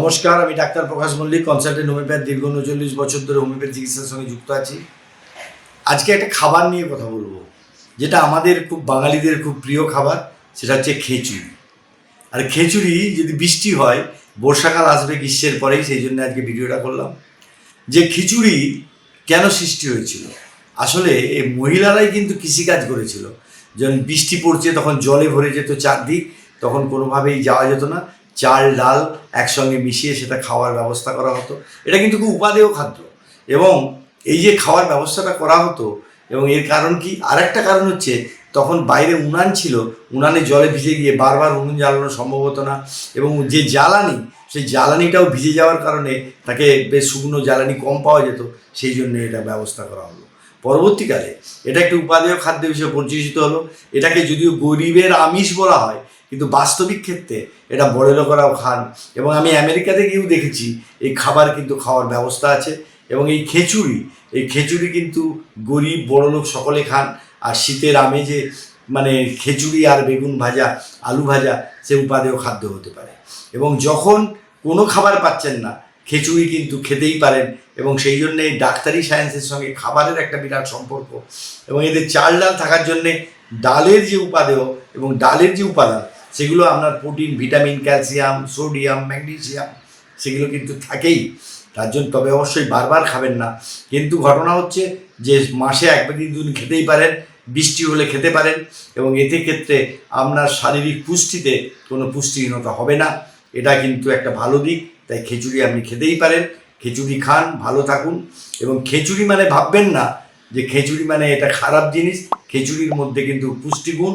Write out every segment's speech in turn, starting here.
নমস্কার, আমি ডাক্তার প্রকাশ মল্লিক কনসালটেন্ট হোমিওপ্যাথ দীর্ঘ উনচল্লিশ বছর ধরে হোমিওপ্যাথি চিকিৎসার সঙ্গে যুক্ত আছি। আজকে একটা খাবার নিয়ে কথা বলব, যেটা আমাদের খুব বাঙালিদের খুব প্রিয় খাবার, সেটা হচ্ছে খিচুড়ি। আর খিচুড়ি যদি বৃষ্টি হয়, বর্ষাকাল আসবে গ্রীষ্মের পরেই, সেই জন্য আজকে ভিডিওটা করলাম। যে খিচুড়ি কেন সৃষ্টি হয়েছিল? আসলে এই মহিলারাই কিন্তু কৃষিকাজ করেছিল। যখন বৃষ্টি পড়ছে, তখন জলে ভরে যেত চারদিক, তখন কোনোভাবেই যাওয়া যেত না। চাল, ডাল একসঙ্গে মিশিয়ে সেটা খাওয়ার ব্যবস্থা করা হতো। এটা কিন্তু খুব উপাদেয় খাদ্য। এবং এই যে খাওয়ার ব্যবস্থাটা করা হতো, এবং এর কারণ কি? আরেকটা কারণ হচ্ছে, তখন বাইরে উনান ছিল, উনানে জলে ভিজে গিয়ে বারবার উনুন জ্বালানো সম্ভব হতো না। এবং যে জ্বালানি, সেই জ্বালানিটাও ভিজে যাওয়ার কারণে তাকে বেশ শুকনো জ্বালানি কম পাওয়া যেত, সেই জন্য এটা ব্যবস্থা করা হলো। পরবর্তীকালে এটা একটি উপাদেয় খাদ্য হিসেবে পরিচিত হলো। এটাকে যদিও গরিবের আমিষ বলা হয় কিন্তু বাস্তবিক ক্ষেত্রে এটা বড় লোকেরাও খান। এবং আমি আমেরিকাতে গিয়েও দেখেছি, এই খাবার কিন্তু খাওয়ার ব্যবস্থা আছে এবং এই খিচুড়ি এই খিচুড়ি কিন্তু গরিব, বড়লোক সকলে খান। আর শীতের আমেজে মানে খিচুড়ি আর বেগুন ভাজা, আলু ভাজা, সে উপাদেয় খাদ্য হতে পারে। এবং যখন কোনো খাবার পাচ্ছেন না, খিচুড়ি কিন্তু খেতেই পারেন এবং সেই জন্যে ডাক্তারি সায়েন্সের সঙ্গে খাবারের একটা বিরাট সম্পর্ক। এবং এদের চাল ডাল থাকার জন্যে ডালের যে উপাদেয় এবং ডালের যে উপাদান সেগুলো আপনার protein, vitamin, calcium, sodium, magnesium সেগুলো কিন্তু থাকেই। তার জন্য তবে অবশ্যই বারবার খাবেন না। কিন্তু ঘটনা হচ্ছে যে মাসে একবার দিন দুদিন খেতেই পারেন, বৃষ্টি হলে খেতে পারেন এবং এতে ক্ষেত্রে আপনার শারীরিক পুষ্টিতে কোনো পুষ্টিহীনতা হবে না। এটা কিন্তু একটা ভালো দিক। তাই খিচুড়ি আপনি খেতেই পারেন। খিচুড়ি খান, ভালো থাকুন এবং খিচুড়ি মানে ভাববেন না যে খিচুড়ি মানে এটা খারাপ জিনিস। খিচুড়ির মধ্যে কিন্তু পুষ্টিগুণ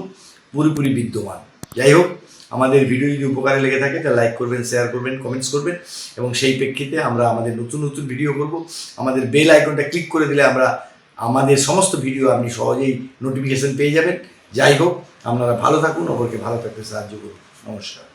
পুরোপুরি বিদ্যমান। যাই হোক, আমাদের ভিডিও যদি উপকারে লেগে থাকে, তাহলে লাইক করবেন শেয়ার করবেন কমেন্টস করবেন, এবং সেই প্রেক্ষিতে আমরা আমাদের নতুন নতুন ভিডিও করব। আমাদের বেল আইকনটা ক্লিক করে দিলে আমরা আমাদের সমস্ত ভিডিও আপনি সহজেই নোটিফিকেশন পেয়ে যাবেন। যাই হোক, আপনারা ভালো থাকুন, অপরকে ভালো থাকতে সাহায্য করুন। নমস্কার।